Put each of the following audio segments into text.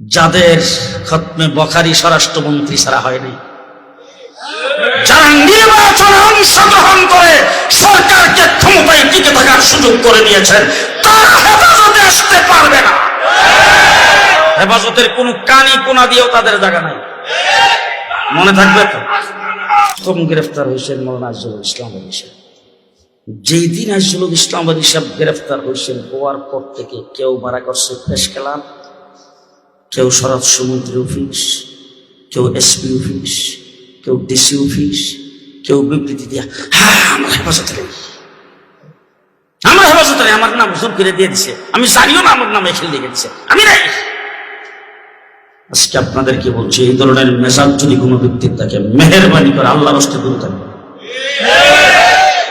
যাদের খতমে বখারি স্বরাষ্ট্রমন্ত্রী ছাড়া হয়নি। হেফাজতের কোন দিয়েও তাদের জায়গা নাই। মনে থাকবে গ্রেফতার হয়েছেন মৌলানা ইসলাম যেই দিন আজরুল ইসলাম গ্রেফতার হয়েছেন, হওয়ার পর থেকে কেউ মারা করছে প্রেস খেলাম। কেউ স্বরাষ্ট্রমন্ত্রী অফিস, কেউ এসপি অফিস, কেউ ডিসি অফিস, কেউ বিবৃতি দিয়া হ্যাঁ আমার হেফাজতে নেই। আমার হেফাজতে নেই, আমার নাম জোর করে দিয়ে দিছে। আমি জানিও না আমার নাম এখানে লিখে দিছে আমি নাই। আজকে আপনাদেরকে বলছি? এই ধরনের মেজাজ যদি কোনো ব্যক্তির থাকে, মেহরবানি করে আল্লাহ রস্তে দূর থাকবে।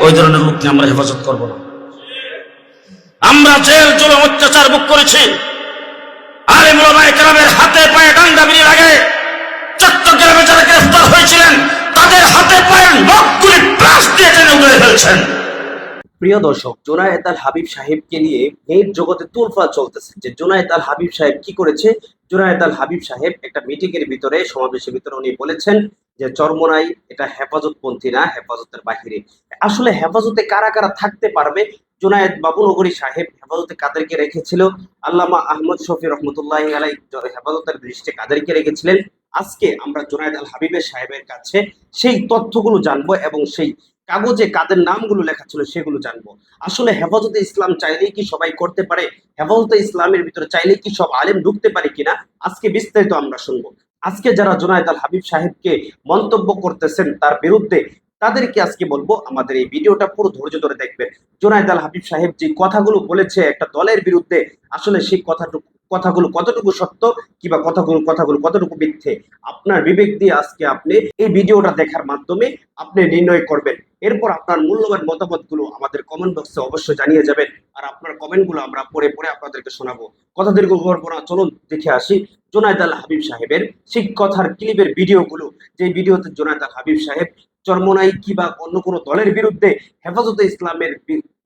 ওই ধরনের লোককে আমরা হেফাজত করব না। আমরা জেল জুলে অত্যাচার ভোগ করেছি। প্রিয় দর্শক, জোনায়েদ আল হাবিব সাহেবকে নিয়ে নেট জগতে তোলফা চলতেছে। যে জোনায়েদ আল হাবিব সাহেব কি করেছে? জোনায়েদ আল হাবিব সাহেব একটা মিটিং এর ভিতরে, সমাবেশের ভিতরে উনি বলেছেন যে, চরমনাই এটা হেফাজতপন্থী না, হেফাজতের বাহিরে। আসলে হেফাজতে কারা কারা থাকতে পারবে জোনায়েদ বাবুনগরী সাহেব হেফাজতে কাদেরকে রেখেছিল। আল্লামা আহমদ শফি রহমতুল্লাহ আলাই হেফাজতের দৃষ্টি কাদেরকে রেখেছিলেন, আজকে আমরা জোনায়েদ আল হাবিবের সাহেবের কাছে সেই তথ্যগুলো জানব এবং সেই কাগজে কাদের নামগুলো লেখা ছিল সেগুলো জানব। আসলে হেফাজতে ইসলাম চাইলেই কি সবাই করতে পারে? হেফাজতে ইসলামের ভিতরে চাইলেই কি সব আলেম ঢুকতে পারে কিনা? আজকে বিস্তারিত আমরা শুনব। আজকে যারা জোনায়েদ আল হাবিব সাহেবকে মন্তব্য করতেছেন, তার বিরুদ্ধে তাদেরকে আজকে বলব, আমাদের এই ভিডিওটা পুরো ধৈর্য ধরে দেখবেন। জোনায়েদ আল হাবিব সাহেব যে কথাগুলো বলেছে একটা দলের বিরুদ্ধে, আসলে সেই কথাটুকু, কথাগুলো কতটুকু সত্য কিংবা কথাগুলো কথাগুলো কতটুকু মিথ্যে, আপনার বিবেক দিয়ে আজকে আপনি এই ভিডিওটা দেখার মাধ্যমে আপনি নির্ণয় করবেন। এরপর আপনার মূল্যবান মতামতগুলো আমাদের কমেন্ট বক্সে অবশ্যই জানিয়ে যাবেন আর আপনার কমেন্টগুলো আমরা পড়ে পড়ে আপনাদেরকে শোনাবো। কথা দীর্ঘ করব না চলুন দেখে আসি জোনায়দ আল হাবিব সাহেবের সেই কথার ক্লিপের ভিডিওগুলো যে ভিডিওতে জোনায়দ আল হাবিব সাহেব চরমনাই কিংবা অন্য কোনো দলের বিরুদ্ধে হেফাজতে ইসলামের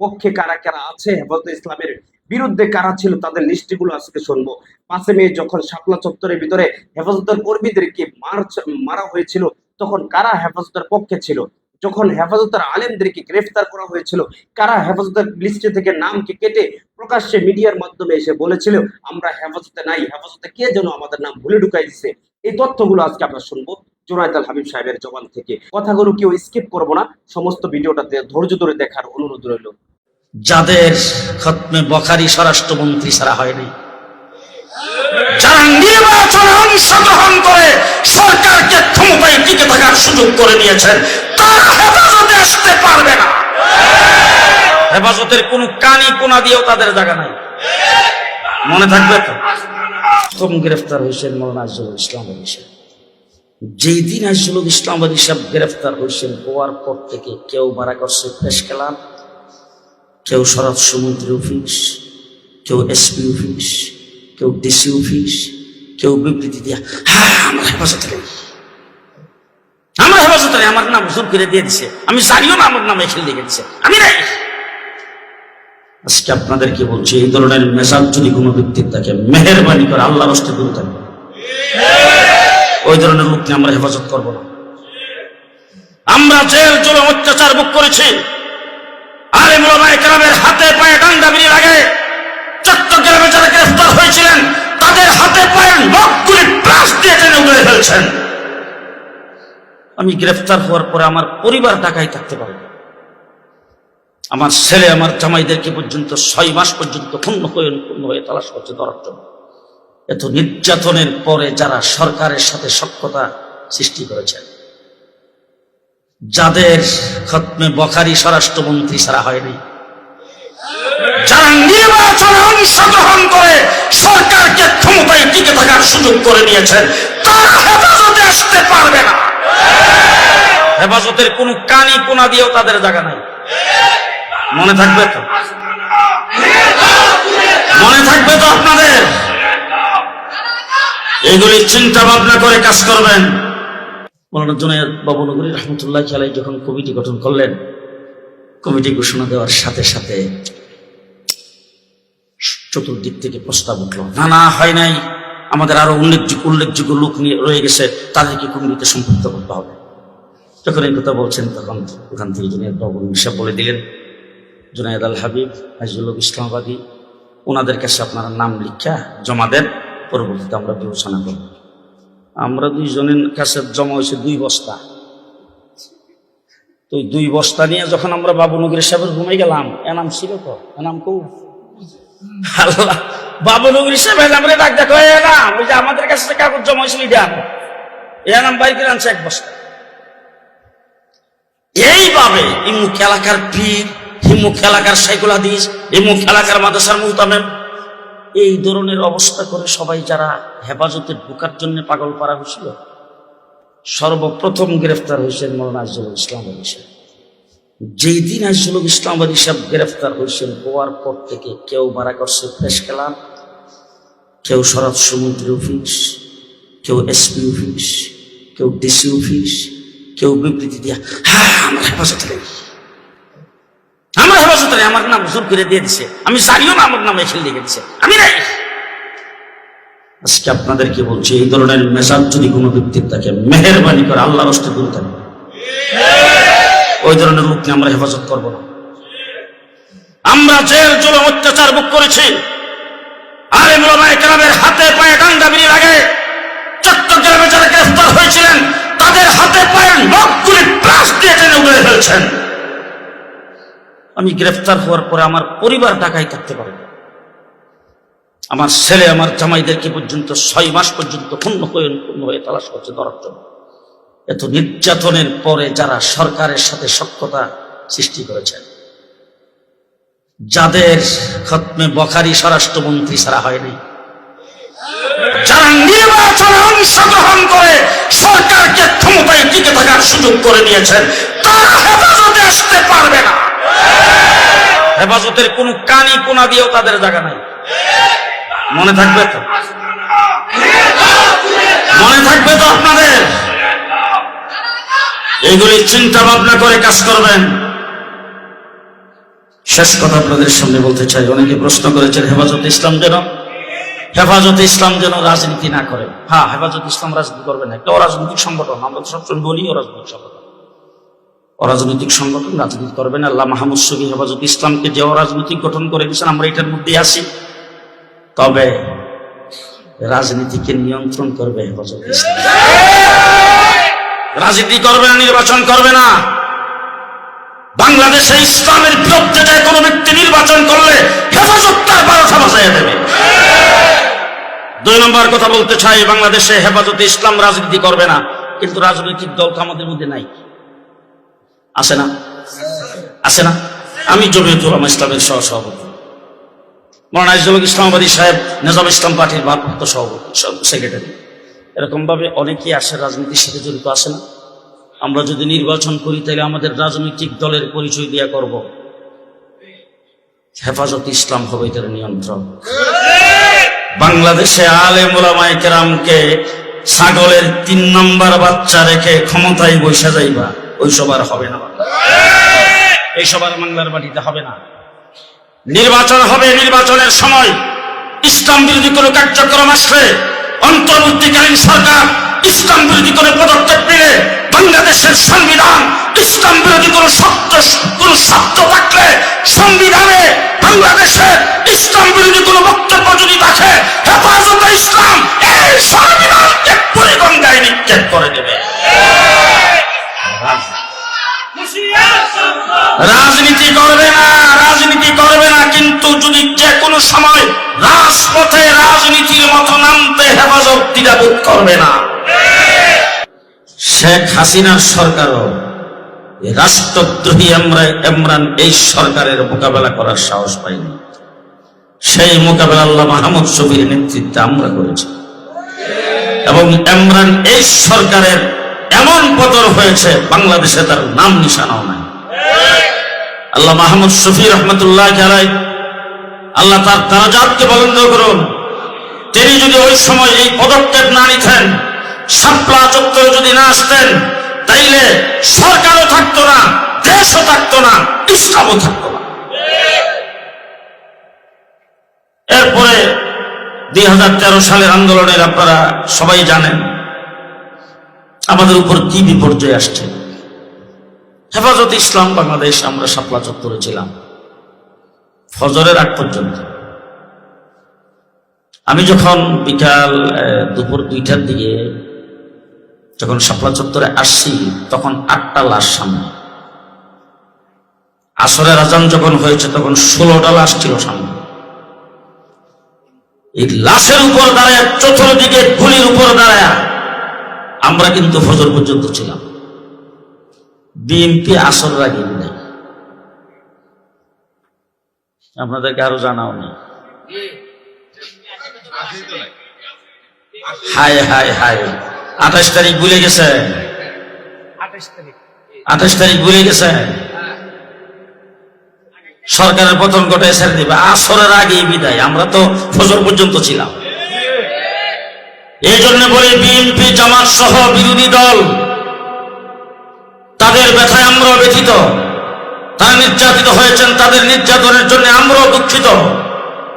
পক্ষে কারা কারা আছে, হেফাজতে ইসলামের বিরুদ্ধে কারা ছিল তাদের লিস্টগুলো আজকে শুনব। পাঁচে মে যখন শাপলা চত্বরের ভিতরে হেফাজতের কর্মীদেরকে মার মারা হয়েছিল, তখন কারা হেফাজতের পক্ষে ছিল? যখন হেফাজতের আলেমদেরকে গ্রেফতার করা হয়েছিল, কারা হেফাজতের লিস্টে থেকে নামকে কেটে প্রকাশ্যে মিডিয়ার মাধ্যমে এসে বলেছিল, আমরা হেফাজতে নাই, হেফাজতে কে যেন আমাদের নাম ভুলে ঢুকাই দিছে? এই তথ্যগুলো আজকে আমরা শুনব। জোনায়দ হাবিব সাহেবের জবান থেকে। কথাগুলো কেউ স্কিপ করব না। সমস্ত ভিডিওটাতে ধৈর্য ধরে দেখার অনুরোধ রইল। যাদের খতমে বখারি স্বরাষ্ট্রমন্ত্রী ছাড়া হয়নি, যারা করে সরকারকে ক্ষমতায় টিকে থাকার সুযোগ করে দিয়েছেন, তারা হেফাজতে আসতে পারবে না। হেফাজতের কোন কানি কোনা দিয়েও তাদের জায়গা নাই। মনে থাকবে তো? প্রথম গ্রেফতার হয়েছেন মৌলানা আজরুল ইসলাম যেই দিন আজরুল ইসলাম আলী সাহেব গ্রেফতার হয়েছেন, হওয়ার পর থেকে কেউ মারা করছে প্রেস খেলাম কেউ স্বরাষ্ট্রমন্ত্রী অফিস, কেউ এসপি অফিস, কেউ ডিসি অফিস, কেউ বিবৃতি দিয়া হ্যাঁ আমার নাম জোর করে দিয়ে দিছে। আমি জানিও না আমার নাম এখানে লিখে দিছে আমি নাই। আজকে আপনাদেরকে বলছি? এই ধরনের মেজাজ যদি কোনো ব্যক্তির থাকে, মেহরবানি করে আল্লাহ রস্তে দূর থাকবে। ওই ধরনের লোককে আমরা হেফাজত করব না। আমরা জেল জুলে অত্যাচার ভোগ করেছি। আরে মোলামায় গ্রামের হাতে পায়ে ডান্ডা বিড়ি লাগে চট্টগ্রামে যারা গ্রেফতার হয়েছিলেন, তাদের হাতে পায়ে নখগুলি প্লাস দিয়ে টেনে উড়ে ফেলছেন। আমি গ্রেফতার হওয়ার পরে আমার পরিবার ঢাকায় থাকতে পারবে আমার ছেলে, আমার জামাইদেরকে পর্যন্ত ছয় মাস পর্যন্ত ক্ষুণ্ণ হয়ে ক্ষুণ্ণ হয়ে তালাশ করছে ধরার জন্য। এত নির্যাতনের পরে যারা সরকারের সাথে সক্ষতা সৃষ্টি করেছেন যাদের খতমে বখারি স্বরাষ্ট্রমন্ত্রী ছাড়া হয়নি। যারা নির্বাচনে অংশগ্রহণ করে সরকারকে ক্ষমতায় টিকে থাকার সুযোগ করে দিয়েছেন তারা হেফাজতে আসতে পারবে না। হেফাজতের কোন কানি কোনা দিয়েও তাদের জায়গা নাই। মনে থাকবে তো? মনে থাকবে তো আপনাদের? এগুলি চিন্তা ভাবনা করে কাজ করবেন। মৌলানা জুনায়দ বাবু নগরী রহমতুল্লাহ আলাই যখন কমিটি গঠন করলেন, কমিটি ঘোষণা দেওয়ার সাথে সাথে চতুর্দিক থেকে প্রস্তাব উঠল, না না, হয় নাই। আমাদের আরও উল্লেখযোগ্য উল্লেখযোগ্য লোক নিয়ে রয়ে গেছে, তাদেরকে কমিটিতে সম্পৃক্ত করতে হবে। যখন এই কথা বলছেন, তখন ওখান থেকে জুনিয়র বাবু হিসাব বলে দিলেন, জুনায়দ আল হাবিব হাজিউল ইসলামাবাদী, ওনাদের কাছে আপনারা নাম লিখা জমা দেন। পরবর্তীতে আমরা বিবেচনা করব আমরা দুইজনের কাছে জমা হয়েছে দুই বস্তা। তো দুই বস্তা নিয়ে যখন আমরা বাবুনগরী সাহেবের ঘুমে গেলাম এনাম ছিল তো? এনাম কৌ? আল্লাহ বাবুনগরী সাহেব এনামরে ডাক দেখো এনাম ওই যে আমাদের কাছে কাগজ জমা হয়েছিল দেন এনাম বাইক আনছে এক বস্তা। এইভাবে ইমুক এলাকার পীর হিমুক এলাকার সাইকুল হাদিস হিমুক এলাকার মাদ্রাসার মুহতামেম এই ধরনের অবস্থা করে সবাই যারা হেফাজতে ঢোকার জন্য পাগল করা হয়েছিল, সর্বপ্রথম গ্রেফতার হয়েছেন মৌলানা আজল ইসলাম আলী সাহেব। যেই দিন আজল ইসলাম আলী সাহেব গ্রেফতার হয়েছেন হওয়ার পর থেকে কেউ মারা করছে প্রেস খেলাম কেউ স্বরাষ্ট্রমন্ত্রী অফিস, কেউ এসপি অফিস, কেউ ডিসি অফিস, কেউ বিবৃতি দিয়া হ্যাঁ আমার হেফাজতে নেই আমার আমার নাম জোর করে দিয়ে দিছে। আমি জানিও না আমার নাম এখানে লিখে দিছে আমি নাই। আজকে আপনাদেরকে বলছি, এই ধরনের মেজাজ যদি কোনো ব্যক্তির থাকে, মেহরবানি করে আল্লাহ রস্তে দূর থাকবে ওই ধরনের লোককে আমরা হেফাজত করব না। আমরা জেল, জুলুম, অত্যাচার বুক করেছি। আরে মোলামায় কেরামের হাতে পায়ে ডাঙ্গা বিড়ি লাগে। চট্টগ্রামে যারা গ্রেফতার হয়েছিলেন, তাদের হাতে পায়ে নখগুলি প্লাস দিয়ে টেনে উড়ে ফেলছেন। আমি গ্রেফতার হওয়ার পরে আমার পরিবার ঢাকায় থাকতে পারে আমার ছেলে, আমার জামাইদেরকে পর্যন্ত ছয় মাস পর্যন্ত ক্ষুণ্ণ হয়ে ক্ষুণ্ণ হয়ে তালাশ করছে ধরার জন্য? এত নির্যাতনের পরে যারা সরকারের সাথে সক্ষতা সৃষ্টি করেছেন যাদের খতমে বখারি স্বরাষ্ট্রমন্ত্রী ছাড়া হয়নি, যারা নির্বাচনে অংশগ্রহণ করে সরকারকে ক্ষমতায় টিকে থাকার সুযোগ করে নিয়েছেন, তারা হেফাজতে আসতে পারবে না। হেফাজতের কোন কানি কোনা দিয়েও তাদের জায়গা নাই। মনে থাকবে তো? মনে থাকবে তো আপনাদের? এগুলি চিন্তা ভাবনা করে কাজ করবেন। শেষ কথা আপনাদের সামনে বলতে চাই। অনেকে প্রশ্ন করেছেন, হেফাজত ইসলাম যেন? হেফাজত ইসলাম যেন রাজনীতি না করে। হ্যাঁ হেফাজত ইসলাম রাজনীতি করবে না। একটা অরাজনৈতিক সংগঠন। আমরা সবসময় বলি অরাজনৈতিক সংগঠন। অরাজনৈতিক সংগঠন রাজনীতি করবে না। আল্লাহ মাহমুদ শফি হেফাজত ইসলামকে যে অরাজনৈতিক গঠন করে দিয়েছেন, আমরা এটার মধ্যে আছি। তবে রাজনীতিকে নিয়ন্ত্রণ করবে হেফাজত ইসলাম। রাজনীতি করবে না, নির্বাচন করবে না। বাংলাদেশে ইসলামের বিরুদ্ধে যে কোনো ব্যক্তি নির্বাচন করলে হেফাজত তার বারোটা বাজায় দেবে। দুই নম্বর কথা বলতে চাই, বাংলাদেশে হেফাজতে ইসলাম রাজনীতি করবে না। কিন্তু রাজনৈতিক দল আমাদের মধ্যে নাই। আছে না? আসে না? আমি জমিয়তুল উলামা ইসলামের সহ সভাপতি মৌলানা ইসলাম ইসলামাবাদী সাহেব, নিজাম ইসলাম পার্টির ভারপ্রাপ্ত সভাপতি সেক্রেটারি এরকম ভাবে অনেকেই আসে, রাজনীতির সাথে জড়িত আছে না। আমরা যদি নির্বাচন করি, তাহলে আমাদের রাজনৈতিক দলের পরিচয় দিয়া করব। হেফাজত ইসলাম হবে এটার নিয়ন্ত্রণ। বাংলাদেশে আলে মোলামায় কেরামকে ছাগলের তিন নম্বর বাচ্চা রেখে ক্ষমতায় বৈশা যাইবা। ওইসব আর হবে না। এইসব আর বাংলার বাড়িতে হবে না। নির্বাচন হবে নির্বাচনের সময়। ইসলাম বিরোধী কোনো কার্যক্রম আসলে অন্তর্বর্তীকালীন সরকার ইসলাম বিরোধী কোনো পদক্ষেপ নিলে বাংলাদেশের সংবিধান, ইসলাম বিরোধী কোনো শব্দ কোন শব্দ থাকলে সংবিধানে বাংলাদেশের ইসলাম বিরোধী কোনো বক্তব্য যদি থাকে হেফাজতে ইসলাম এই সংবিধানকে পরিগঙ্গায় নিক্ষেপ করে দেবে। রাজনীতি করবে না, রাজনীতি করবে না, কিন্তু যদি যে কোনো সময় রাজপথে রাজনীতির মতো নামতে হেফাজত দ্বিধাবোধ করবে না। শেখ হাসিনার সরকারও রাষ্ট্রদ্রোহী এমরা- ইমরান এই সরকারের মোকাবেলা করার সাহস পাইনি। সেই মোকাবেলা আল্লাহ মাহমুদ নেতৃত্বে আমরা করেছি। এবং ইমরান এই সরকারের এমন পতন হয়েছে, বাংলাদেশে তার নাম নিশানাও নাই। আল্লাহ মাহমুদ শফি রহমতুল্লাহ আলাই, আল্লাহ তার দারাজাতকে বলন্দ করুন। তিনি যদি ওই সময় এই পদক্ষেপ না নিতেন সাপলা চত্বরে যদি না আসতেন, তাইলে সরকারও থাকতো না, দেশও থাকতো না, ইসলামও থাকতো না। এরপরে দুই হাজার তেরো সালের আন্দোলনের আপনারা সবাই জানেন আমাদের উপর কি বিপর্যয় আসছে? হেফাজত ইসলাম বাংলাদেশ আমরা শাপলা চত্বরে ছিলাম। ফজরের আগ পর্যন্ত। আমি যখন বিকাল দুপুর দুইটার দিকে যখন শাপলা চত্বরে আসছি, তখন আটটা লাশ সামনে। আসরের আজান যখন হয়েছে, তখন ষোলোটা লাশ ছিল সামনে। এই লাশের উপর দাঁড়ায়, চতুর্দিকে গুলির উপর দাঁড়ায় আমরা কিন্তু ফজর পর্যন্ত ছিলাম। বিএনপি আসর আগে নেই। আপনাদেরকে আরও জানাও নেই হায় হায় হায়। আঠাশ তারিখ ভুলে গেছে আঠাশ তারিখ। ভুলে গেছে সরকারের পতন ঘটায় ছেড়ে দিবে আসরের আগে বিদায়। আমরা তো ফজর পর্যন্ত ছিলাম। এই জন্য বলি বিএনপি জামাত সহ বিরোধী দল, তাদের ব্যথায় আমরাও ব্যথিত, তারা নির্যাতিত হয়েছেন, তাদের নির্যাতনের জন্য আমরাও দুঃখিত।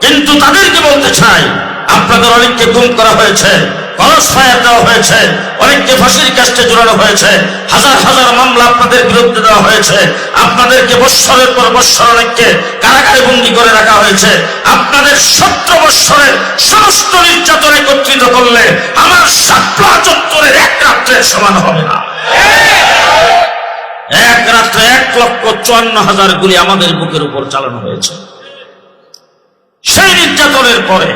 কিন্তু তাদেরকে বলতে চাই, আপনাদের অনেককে গুম করা হয়েছে। কলস ফায়ার দেওয়া হয়েছে। অনেককে ফাঁসির কাস্টে জোড়ানো হয়েছে। হাজার হাজার মামলা আপনাদের বিরুদ্ধে দেওয়া হয়েছে। আপনাদেরকে বৎসরের পর বৎসর অনেককে কারাগারে বন্দি করে রাখা হয়েছে। আপনাদের সতেরো বৎসরের সমস্ত নির্যাতন একত্রিত করলে আমার সাপলা চত্বরের এক রাত্রের সমান হবে না। এক রাত্রে এক লক্ষ চুয়ান্ন হাজার গুলি আমাদের বুকের উপর চালানো হয়েছে। সেই নির্যাতনের পরে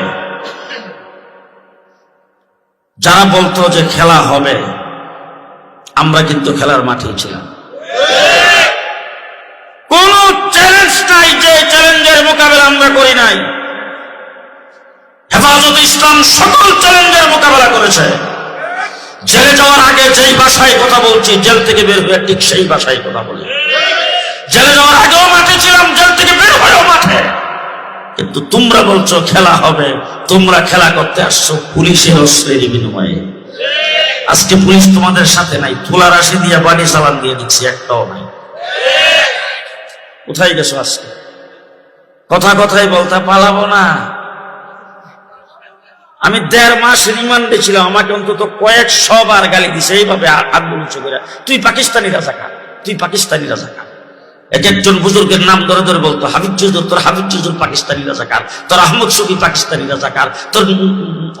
যারা বলতো যে খেলা হবে, আমরা কিন্তু খেলার মাঠেই ছিলাম। কোন চ্যালেঞ্জ নাই যে চ্যালেঞ্জের মোকাবেলা আমরা করি নাই। হেফাজত ইসলাম সকল চ্যালেঞ্জের মোকাবেলা করেছে। জেলে যাওয়ার আগে যেই ভাষায় কথা বলছি, জেল থেকে বের হয়ে ঠিক সেই ভাষায় কথা বলি। জেলে যাওয়ার আগেও মাঠে ছিলাম, জেল থেকে মাঠে কিন্তু তোমরা বলছো খেলা হবে, তোমরা খেলা করতে আসছো পুলিশের অস্ত্রের বিনিময়ে। আজকে পুলিশ তোমাদের সাথে নাই তুলার আসি দিয়ে বাড়ি চালান দিয়ে দিচ্ছি, একটাও নাই। কোথায় গেছো আজকে? কথা কথাই বলতে পালাবো না। আমি দেড় মাস রিমান্ডে ছিলাম, আমাকে অন্তত কয়েকশো বার গালি দিছে, এইভাবে হাত উঁচু করে। তুই পাকিস্তানি রাজাকার তুই পাকিস্তানি রাজাকার এক একজন বুজুর্গের নাম ধরে ধরে বলতো, হাবিব চৌধুর তোর হাবিব চৌধুর পাকিস্তানি রাজাকার, তোর আহমদ শফি পাকিস্তানি রাজাকার, তোর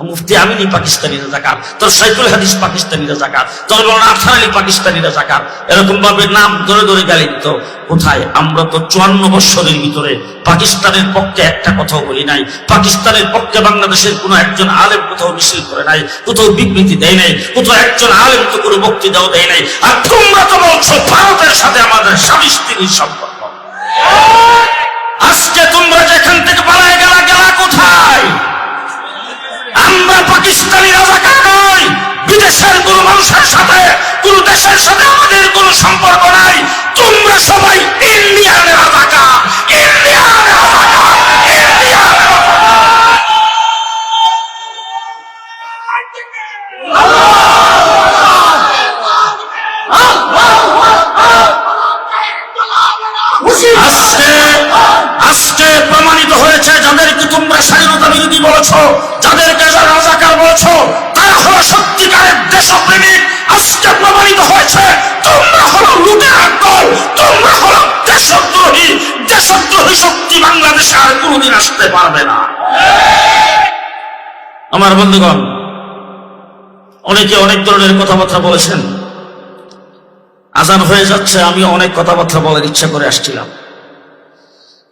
মুফতি আমিনী পাকিস্তানি রাজাকার, তোর সাইফুল হাদিস পাকিস্তানি রাজাকার, তোর বড় আফসার আলী পাকিস্তানি রাজাকার। এরকম ভাবে নাম ধরে ধরে গালি দিত কোথায়? আমরা তো চুয়ান্ন বৎসরের ভিতরে পাকিস্তানের পক্ষে একটা কথাও বলি নাই। পাকিস্তানের পক্ষে বাংলাদেশের কোনো একজন আলেম কোথাও মিছিল করে নাই, কোথাও বিবৃতি দেয় নাই, কোথাও একজন আলেম তো কোনো বক্তৃতাও দেয় নাই। আর তোমরা তো বলছো ভারতের সাথে আমাদের স্বামী স্ত্রীর সম্পর্ক। আজকে তোমরা যেখান থেকে পালায় গেলা গেলা কোথায়? আমরা পাকিস্তানি রাজাকার নই? বিদেশের কোন মানুষের সাথে, কোন দেশের সাথে আমাদের কোন সম্পর্ক নাই। তোমরা সবাই ইন্ডিয়ান রাজাকার ইন্ডিয়ান রাজাকার ইন্ডিয়ান আজকে আজকে প্রমাণিত হয়েছে যাদেরকে তোমরা স্বাধীনতা বিরোধী বলেছ, যাদেরকে রাজাকার বলেছ হলো সত্যিকারের আজকে প্রমাণিত হয়েছে, তোমরা হলো দল, তোমরা হলো দেশদ্রোহী। দেশদ্রোহী শক্তি বাংলাদেশে আর আসতে পারবে না। আমার বন্ধুগণ, অনেকে অনেক ধরনের কথাবার্তা বলেছেন। আজান হয়ে যাচ্ছে, আমি অনেক কথাবার্তা বলার ইচ্ছা করে আসছিলাম।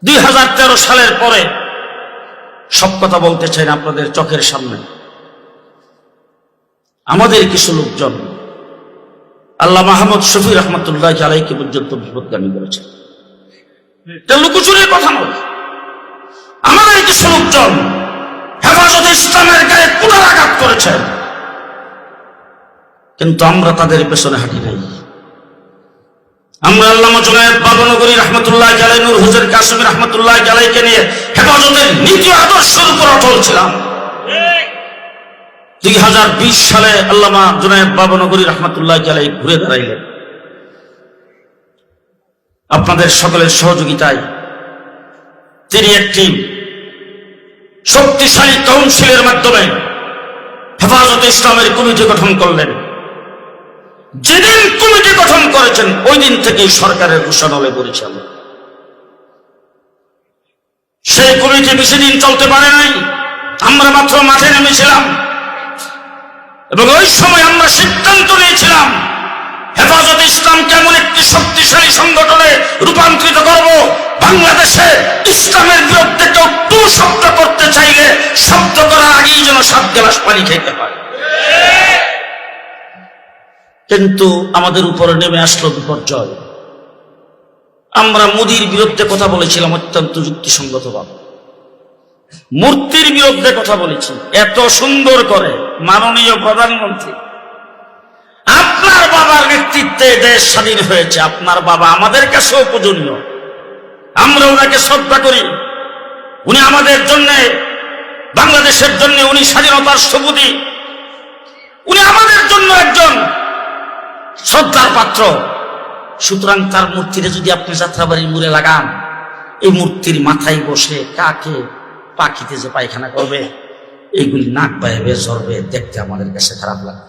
দুই হাজার তেরো সালের পরে সব কথা বলতে চাই আপনাদের চোখের সামনে। আমাদের কিছু লোকজন আল্লাহ মাহমুদ শফি রহমতুল্লাহ জালাইকে পর্যন্ত বিপদগামী করেছে। এটা লুকুচুরির কথা নয়। আমাদের কিছু লোকজন হেফাজত ইসলামের গায়ে পুনরাঘাত করেছে। কিন্তু আমরা তাদের পেছনে হাঁটি নাই। আমরা আল্লাহ জুনায়দ বাবনগরী রহমতুল্লাহ জালাই নূর হুজুর কাশ্মীর রহমতুল্লাহ জালাইকে নিয়ে হেফাজতের নীতি আদর্শের উপর অটল ছিলাম। দুই হাজার বিশ সালে আল্লামা জুনায়দ বাবনগরী রহমতুল্লাহ জালাই ঘুরে দাঁড়াইলেন। আপনাদের সকলের সহযোগিতায় তিনি একটি শক্তিশালী কাউন্সিলের মাধ্যমে হেফাজত ইসলামের কমিটি গঠন করলেন। যেদিন কমিটি গঠন করেছেন, ওই দিন থেকেই সরকারের ঘোষণালে পড়েছে আমরা। সেই কমিটি বেশি দিন চলতে পারে নাই। আমরা মাত্র মাঠে নেমেছিলাম। এবং ওই সময় আমরা সিদ্ধান্ত নিয়েছিলাম, হেফাজত ইসলাম কেমন একটি শক্তিশালী সংগঠনে রূপান্তরিত করব, বাংলাদেশে ইসলামের বিরুদ্ধে কেউ টু শব্দ করতে চাইলে শব্দ করার আগেই যেন সাত গ্লাস পানি খেতে হয় কিন্তু আমাদের উপরে নেমে আসলো বিপর্যয়। আমরা মোদির বিরুদ্ধে কথা বলেছিলাম, অত্যন্ত যুক্তিসঙ্গত ভাবে মূর্তির বিরুদ্ধে কথা বলেছি, এত সুন্দর করে। মাননীয় প্রধানমন্ত্রী, আপনার বাবার নেতৃত্বে দেশ স্বাধীন হয়েছে, আপনার বাবা আমাদের কাছেও পূজনীয়। আমরা ওনাকে শ্রদ্ধা করি। উনি আমাদের জন্য, বাংলাদেশের জন্য উনি স্বাধীনতার স্থপতি উনি আমাদের জন্য একজন শ্রদ্ধার পাত্র। সুতরাং তার মূর্তিটা যদি আপনি যাত্রাবাড়ির মুড়ে লাগান, এই মূর্তির মাথায় বসে কাকে পাখিতে যে পায়খানা করবে? এইগুলি নাক বাইবে জ্বরবে, দেখতে আমাদের কাছে খারাপ লাগে।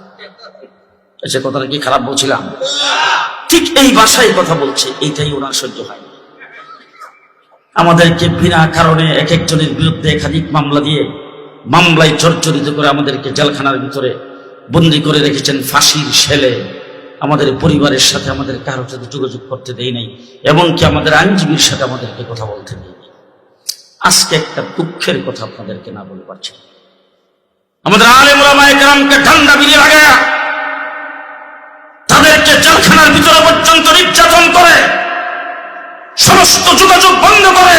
সে কথাটা কি খারাপ বলছিলাম? ঠিক এই ভাষায় কথা বলছে এইটাই ওনার সহ্য হয় আমাদেরকে বিনা কারণে এক একজনের বিরুদ্ধে একাধিক মামলা দিয়ে মামলায় জর্জরিত করে আমাদেরকে জেলখানার ভিতরে বন্দি করে রেখেছেন ফাঁসির শেলে। আমাদের পরিবারের সাথে আমাদের কারোর সাথে যোগাযোগ করতে দেয় নাই, এমনকি আমাদের আইনজীবীর সাথে আমাদেরকে কথা বলতে দেয় আজকে একটা দুঃখের কথা আপনাদেরকে না বলে পারছি। আমাদের কেরামকে ঠান্ডা বিলি লাগায়া তাদেরকে জেলখানার ভিতরে পর্যন্ত নির্যাতন করে, সমস্ত যোগাযোগ বন্ধ করে,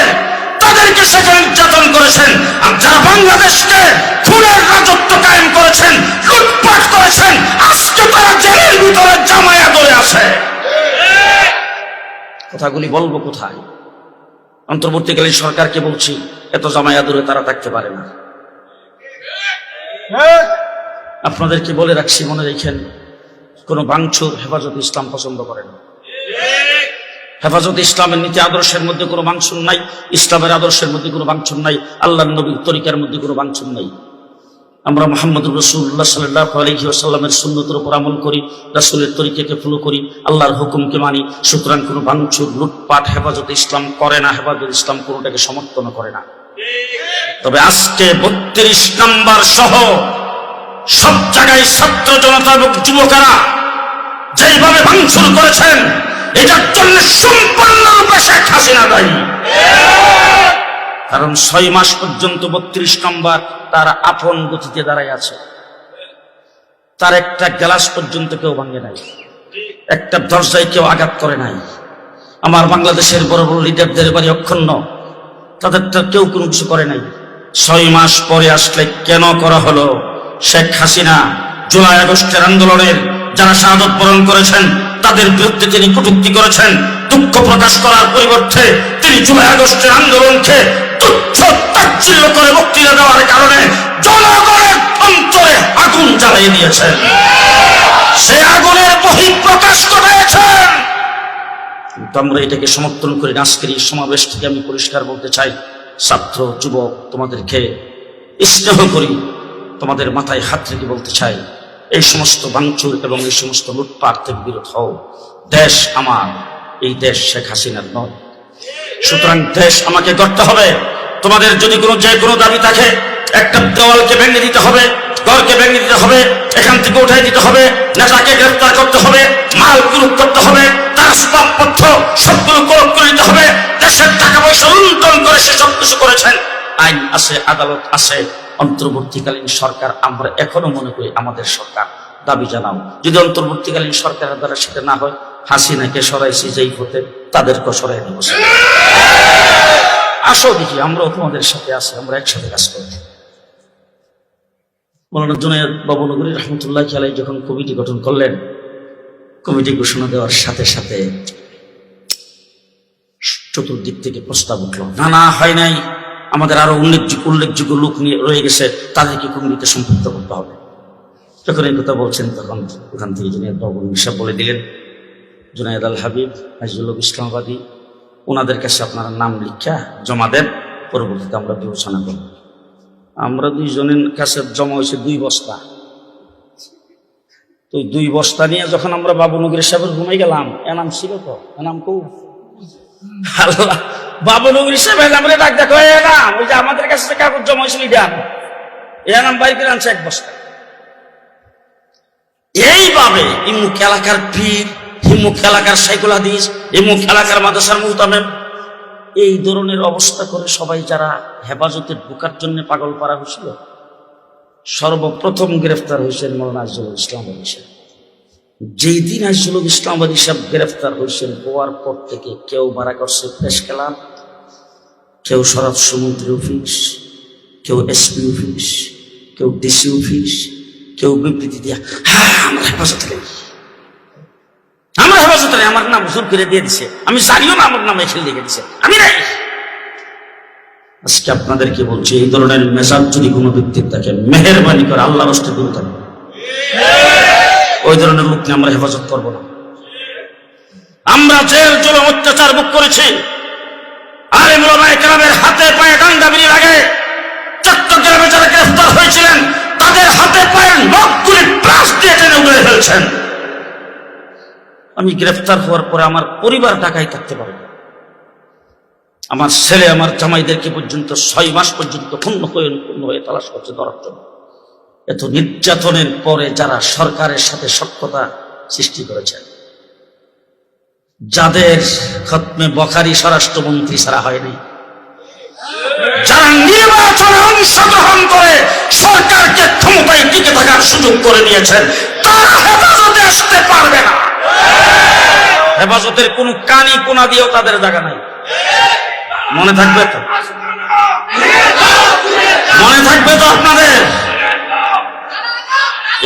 তাদেরকে সেখানে নির্যাতন করেছেন। আর যারা বাংলাদেশকে খুনের রাজত্ব কায়েম করেছেন, লুটপাট করেছেন, আজকে তারা জেলের ভিতরে জামায়া ধরে আছে। কথাগুলি বলব কোথায়? অন্তর্বর্তীকালীন সরকারকে বলছি, এত জামায়া দূরে তারা থাকতে পারে না। আপনাদেরকে বলে রাখছি, মনে রেখেন, কোনো বাংচুর হেফাজত ইসলাম পছন্দ করে না। হেফাজত ইসলামের নীতি আদর্শের মধ্যে কোনো বাংছুর নাই, ইসলামের আদর্শের মধ্যে কোনো বাংছুর নাই আল্লাহ নবীর তরিকার মধ্যে কোনো বাংছুর নাই। আমরা মোহাম্মদ রসুল্লাহ সাল্লাহ আলহি আসাল্লামের সুন্নতের উপর আমল করি, রাসুলের তরিকাকে ফলো করি, আল্লাহর হুকুমকে মানি, সুতরাং কোনো বাংছুর লুটপাট হেফাজত ইসলাম করে না, হেফাজত ইসলাম কোনোটাকে সমর্থন করে না। তবে আজকে বত্রিশ নাম্বার সহ সব জায়গায় ছাত্র জনতা এবং যুবকেরা যেইভাবে ভাঙচুর করেছেন, এটার জন্য সম্পূর্ণরূপে শেখ হাসিনা দায়ী। কারণ ছয় মাস পর্যন্ত বত্রিশ নম্বর তার আপন গতিতে দাঁড়ায় আছে। তার একটা গ্লাস পর্যন্ত কেউ ভাঙে নাই। একটা দরজায় কেউ আঘাত করে নাই। আমার বাংলাদেশের বড় বড় লিডারদের বাড়ি অক্ষুণ্ণ। তাদেরটা কেউ কোনো কিছু করে নাই। ছয় মাস পরে আসলে কেন করা হলো? শেখ হাসিনা জুলাই আগস্টের আন্দোলনের যারা শাহাদত বরণ করেছেন, তাদের বিরুদ্ধে তিনি কটূক্তি করেছেন, দুঃখ প্রকাশ করার পরিবর্তে তিনি জুলাই আগস্টের আন্দোলনকে তুচ্ছ তাচ্ছিল্য করে বক্তৃতা দেওয়ার কারণে জনগণের অন্তরে আগুন জ্বালিয়ে দিয়েছেন। সে আগুনের বহিঃপ্রকাশ ঘটাইছেন কিন্তু আমরা এটাকে সমর্থন করি আজকের এই সমাবেশ থেকে আমি পরিষ্কার বলতে চাই, ছাত্র, যুবক, তোমাদেরকে স্নেহ করি, তোমাদের মাথায় হাত রেখে বলতে চাই, এই সমস্ত ভাঙচুর এবং এই সমস্ত লুটপাট থেকে বিরত হও। দেশ আমার, এই দেশ শেখ হাসিনার নয়। সুতরাং দেশ আমাকে করতে হবে। তোমাদের যদি কোনো যে কোনো দাবি থাকে একটা দেওয়ালকে ভেঙে দিতে হবে, ঘরকে ভেঙে দিতে হবে, এখান থেকে উঠাই দিতে হবে, নেতাকে গ্রেফতার করতে হবে, মাল কুরুপ করতে হবে, তার আসবাবপত্র সবগুলো করপ করে দিতে হবে, দেশের টাকা পয়সা লুণ্ঠন করে সে সব কিছু করেছেন। আইন আছে, আদালত আছে, অন্তর্বর্তীকালীন সরকার, আমরা এখনও মনে করি আমাদের সরকার। দাবি জানাও, যদি অন্তর্বর্তীকালীন সরকারের দ্বারা সেটা না হয়, হাসিনাকে সরাইছি যেই হতে তাদেরকে সরাই দেব আসো দেখি, আমরাও তোমাদের সাথে আছি, আমরা একসাথে কাজ করি মৌলানা জুনায়দ বাবু নগরী রহমতুল্লাহ খেলাই যখন কমিটি গঠন করলেন, কমিটি ঘোষণা দেওয়ার সাথে সাথে চতুর্দিক থেকে প্রস্তাব উঠল, না না, হয় নাই। আমাদের আরও উল্লেখযোগ্য উল্লেখযোগ্য লোক নিয়ে রয়ে গেছে, তাদেরকে কমিটিতে সম্পৃক্ত করতে হবে। যখন এই কথা বলছেন, তখন ওখান থেকে জুনায়দ বাবু হিসাব বলে দিলেন, জুনায়দ আল হাবিব হাজিউল ইসলামাবাদী, ওনাদের কাছে আপনারা নাম লিখা জমা দেন, পরবর্তীতে আমরা বিবেচনা করব। আমরা দুইজনের কাছে জমা হয়েছে দুই বস্তা। তো দুই বস্তা নিয়ে যখন আমরা বাবু বাবুনগরের সাহেবের ঘুমাই গেলাম, এনাম ছিল তো, এনাম কৌ আল্লাহ বাবুনগরী সাহেব আমরা ডাক দেখো এনাম, ওই যে আমাদের কাছে কাগজ জমা হয়েছিল দেন এনাম বাড়ি করে আনছে এক বস্তা। এইভাবে ইমুক এলাকার পীর হিমুক এলাকার সাইকুল হাদিস, ইমুক এলাকার মাদ্রাসার মুহতামেম এই ধরনের অবস্থা করে সবাই যারা হেফাজতে ঢোকার জন্য পাগল করা হয়েছিল, সর্বপ্রথম গ্রেফতার হয়েছেন মৌলানা আজুল ইসলাম আলী সাহেব। যেই দিন আজুল ইসলাম আলী সাহেব গ্রেফতার হয়েছেন, হওয়ার পর থেকে কেউ মারা করছে প্রেস ক্লাব, কেউ স্বরাষ্ট্রমন্ত্রী অফিস, কেউ এসপি অফিস, কেউ ডিসি অফিস, কেউ বিবৃতি দিয়া আমরা হেফাজতে নেই। আমার হেফাজত নেই, আমার নাম জোর করে দিয়ে দিছে। আমি জানিও না আমার নাম এখানে লিখে দিছে। আজকে আপনাদেরকে বলছি, এই ধরনের মেজাজ যদি কোনো ব্যক্তির থাকে, মেহরবানি করে আল্লাহ রস্তে দূরে থাকবে। ওই ধরনের লোককে আমরা হেফাজত করব না। আমরা জেল, জুলুম, অত্যাচার ভোগ করেছি। আরে গ্রামের হাতে পায়ে ডাঙ্গা বিড়ি লাগে চট্টগ্রামে যারা গ্রেফতার হয়েছিলেন, তাদের হাতে পায়ে নখগুলি প্লাস দিয়ে টেনে উড়ে ফেলছেন। আমি গ্রেফতার হওয়ার পরে আমার পরিবার ঢাকায় থাকতে পারবে। আমার ছেলে, আমার জামাইদেরকে পর্যন্ত ছয় মাস পর্যন্ত ক্ষুণ্ণ হয়ে ক্ষুণ্ণ হয়ে তালাশ করছে ধরার জন্য। এত নির্যাতনের পরে যারা সরকারের সাথে সক্ষতা সৃষ্টি করেছেন যাদের খতমে বখারি স্বরাষ্ট্রমন্ত্রী ছাড়া হয়নি, যারা নির্বাচনে অংশগ্রহণ করে সরকারকে ক্ষমতায় টিকে থাকার সুযোগ করে দিয়েছেন, তারা হেফাজতে আসতে পারবে না। হেফাজতের কোন কানি কোনা দিয়েও তাদের জায়গা নাই। মনে থাকবে তো? মনে থাকবে তো আপনাদের?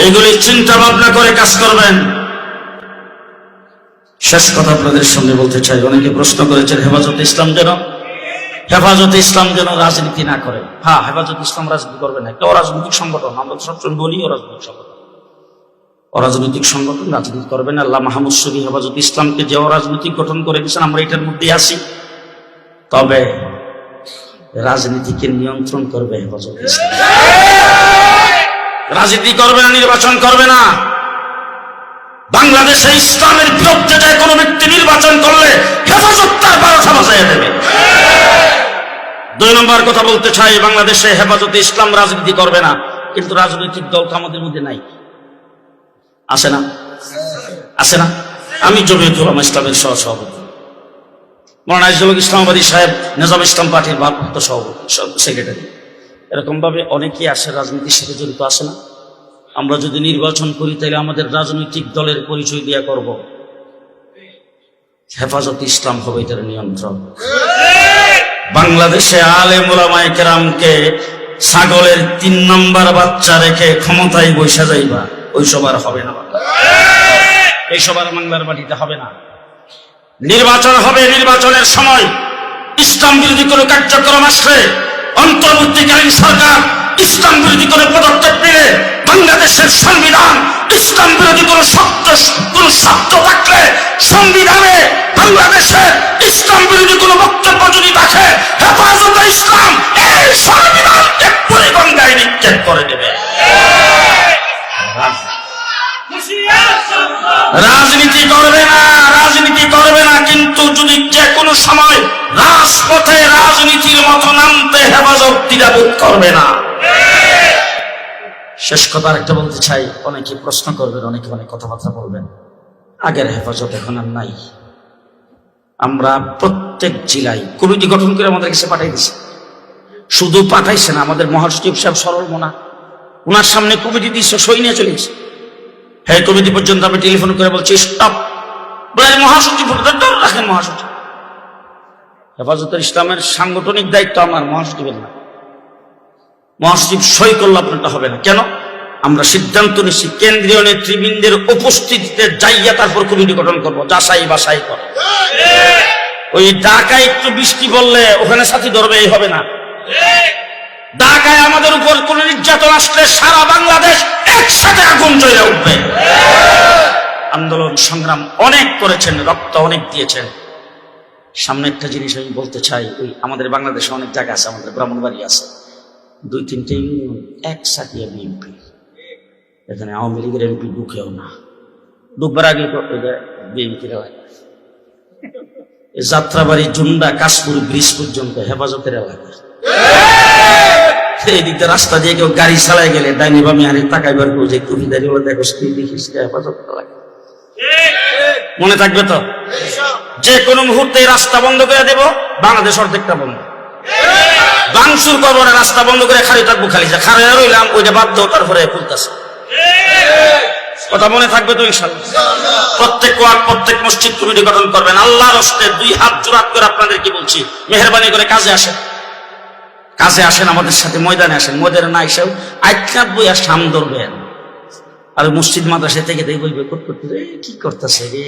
এগুলি চিন্তা ভাবনা করে কাজ করবেন। শেষ কথা আপনাদের সামনে বলতে চাই। অনেকে প্রশ্ন করেছেন, হেফাজত ইসলাম যেন? হেফাজত ইসলাম যেন রাজনীতি না করে? হ্যাঁ হেফাজত ইসলাম রাজনীতি করবে না। একটা অরাজনৈতিক সংগঠন। আমরা সবসময় বলি অরাজনৈতিক সংগঠন। অরাজনৈতিক সংগঠন রাজনীতি করবে না। আল্লাহ মাহমুদ শরী হেফাজত ইসলামকে যে অরাজনৈতিক গঠন করে দিয়েছেন আমরা এটার মধ্যে আছি। তবে রাজনীতিকে নিয়ন্ত্রণ করবে হেফাজত রাজনীতি করবে না, নির্বাচন করবে না। বাংলাদেশে ইসলামের বিরুদ্ধে যায় কোনো ব্যক্তি নির্বাচন করলে হেফাজত তার বারোটা বাজায় দেবে। দুই নম্বর কথা বলতে চাই, বাংলাদেশে হেফাজতে ইসলাম রাজনীতি করবে না, কিন্তু রাজনৈতিক দল তো আমাদের মধ্যে নাই। আছে না? আছে না? আমি জমিয়ত ইসলামের সহ সভাপতি মৌলানা ইসলাম ইসলামাবাদী সাহেব, নিজাম ইসলাম পার্টির ভারপ্রাপ্ত সভাপতি সেক্রেটারি এরকম ভাবে অনেকেই আসে, রাজনীতির সাথে জড়িত আসে না। আমরা যদি নির্বাচন করি, তাহলে আমাদের রাজনৈতিক দলের পরিচয় দিয়া করব। হেফাজত ইসলাম হবে এটার নিয়ন্ত্রণ। বাংলাদেশে আলে মোলামায় কেরামকে ছাগলের তিন নম্বর বাচ্চা রেখে ক্ষমতায় বৈশা যাইবা, ওই সবার হবে না। এইসব আর বাংলার বাড়িতে হবে না। নির্বাচন হবে নির্বাচনের সময়। ইসলাম বিরোধী কোনো কার্যক্রম আসলে অন্তর্বর্তীকালীন সরকার ইসলাম বিরোধী কোনো পদক্ষেপ নিলে বাংলাদেশের সংবিধান ইসলাম বিরোধী কোনো শব্দ কোন শব্দ থাকলে সংবিধানে বাংলাদেশের ইসলাম বিরোধী কোনো বক্তব্য যদি থাকে হেফাজতে ইসলাম এই সংবিধানকে পরিগঙ্গায় নিক্ষেপ করে দেবে। রাজনীতি করবে না রাজনীতি করবে না কিন্তু যদি যে কোনো সময় রাজপথে রাজনীতির মতো নামতে হেফাজত দ্বিধাবোধ করবে না। শেষ কথা একটা বলতে চাই। অনেকে প্রশ্ন করবেন, অনেকে অনেক কথাবার্তা বলবেন। আগের হেফাজত এখন আর নাই। আমরা প্রত্যেক জেলায় কমিটি গঠন করে আমাদের কাছে পাঠাই দিছে। শুধু পাঠাইছে না, আমাদের মহাসচিব সাহেব সরল মোনা। ওনার সামনে কমিটি দিচ্ছে সই নিয়ে চলেছে হ্যাঁ কমিটি পর্যন্ত আমি টেলিফোন করে বলছি, স্টপ। মহাসচিব রাখেন মহাসচিব। হেফাজতের ইসলামের সাংগঠনিক দায়িত্ব আমার মহাসচিবের না। মহাসচিব সই করলে আপনারটা হবে না। কেন? আমরা সিদ্ধান্ত নিচ্ছি কেন্দ্রীয় নেতৃবৃন্দের উপস্থিতিতে যাইয়া তারপর কমিটি গঠন করব। যাচাই বাসাই করে। ওই ঢাকায় একটু বৃষ্টি বললে ওখানে সাথী ধরবে, এই হবে না। ঢাকায় আমাদের উপর কোন নির্যাতন আসলে সারা বাংলাদেশ একসাথে আগুন জ্বলে উঠবে। আন্দোলন সংগ্রাম অনেক করেছেন, রক্ত অনেক দিয়েছেন। সামনে একটা জিনিস আমি বলতে চাই, ওই আমাদের বাংলাদেশে অনেক জায়গা আছে, আমাদের ব্রাহ্মণবাড়ি আছে। দুই তিনটে ইউনিয়ন একসাথে বিএনপি এখানে আওয়ামী লীগের এমপি ঢুকেও না। ঢুকবার আগে বিএনপির যাত্রাবাড়ি জুন্ডা কাশপুর ব্রিজ পর্যন্ত হেফাজতের এলাকা। এই দিকটা রাস্তা দিয়ে কেউ গাড়ি চালায় গেলে ডাইনি বামি আরে তাকাইবার কেউ যে তুমি দাঁড়িয়ে দেখো দেখিস হেফাজত এলাকা। মনে থাকবে তো? যে কোনো মুহূর্তে রাস্তা বন্ধ করে দেব, বাংলাদেশ অর্ধেকটা বন্ধ। বাংসুর কবরে রাস্তা বন্ধ করে খালি থাকব খালি যা খারে রইলাম ওইটা বাধ্য তারপরে খুলতেছে। কথা মনে থাকবে তো প্রত্যেক ওয়ার্ড, প্রত্যেক মসজিদ কমিটি গঠন করবেন। আল্লাহর হস্তে দুই হাত জোড়াত করে আপনাদের কি বলছি? মেহরবানি করে কাজে আসেন। কাজে আসেন, আমাদের সাথে ময়দানে আসেন। ময়দানে না এসেও বই আর সাম ধরবেন। আর মসজিদ মাদ্রাসা থেকে দেখ বইবে কট করতে রে, কি করতেছে রে?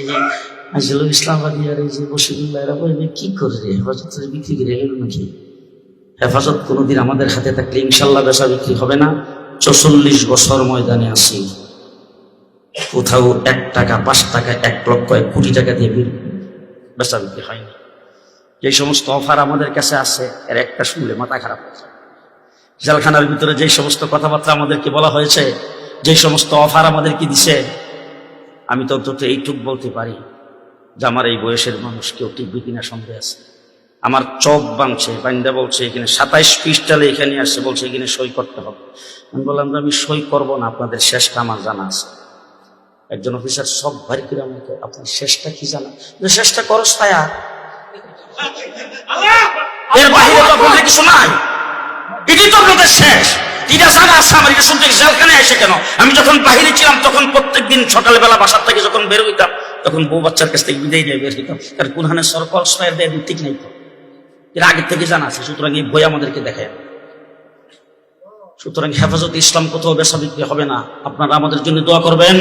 আসলে ইসলামাবাদী আর এই যে বসিরুল্লাহ এরা বলবে, কি করে রে? হেফাজত বিক্রি করে এলো নাকি? হেফাজত কোনোদিন আমাদের হাতে থাকলে ইনশাল্লাহ বেচা বিক্রি হবে না। চৌচল্লিশ বছর ময়দানে আসি কোথাও এক টাকা, পাঁচ টাকা, এক লক্ষ, এক কোটি টাকা দিয়ে বেচা বিক্রি হয়নি। যে সমস্ত অফার আমাদের কাছে আছে, এর একটা শুনলে মাথা খারাপ জেলখানার ভিতরে যে সমস্ত কথাবার্তা আমাদেরকে বলা হয়েছে যে সমস্ত অফার আমাদেরকে দিছে আমি তো অন্তত এইটুক বলতে পারি যে আমার এই বয়সের মানুষ কেউ টিকবে কিনা সন্দেহ আছে। আমার চোখ বাংছে বান্দা বলছে এখানে সাতাইশ পৃষ্ঠালে এখানে আসছে বলছে এখানে সই করতে হবে। আমি বললাম যে আমি সই করব না আপনাদের শেষটা আমার জানা আছে। একজন অফিসার সব ভারী করে আমাকে আপনার শেষটা কি জানা শেষটা করস তায়া এর বাহিরে তো আপনাদের কিছু নাই। এটাই তো আপনাদের শেষ। আমি যখন বাহিরে ছিলাম, তখন প্রত্যেকদিন সকালবেলা বাসার থেকে যখন বের হইতাম, তখন বউ বাচ্চার কাছ থেকে বিদায় নিয়ে বের হইতাম। সরকল ঠিক নাই তো। আগের থেকে জানা আছে, সুতরাং এই বই আমাদেরকে দেখায়। সুতরাং হেফাজত ইসলাম কোথাও বেসা বিক্রি হবে না। আপনারা আমাদের জন্য দোয়া করবেন।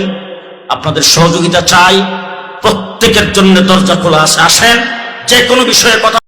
আপনাদের সহযোগিতা চাই। প্রত্যেকের জন্য দরজা খোলা আছে, আসেন। যে কোনো বিষয়ে কথা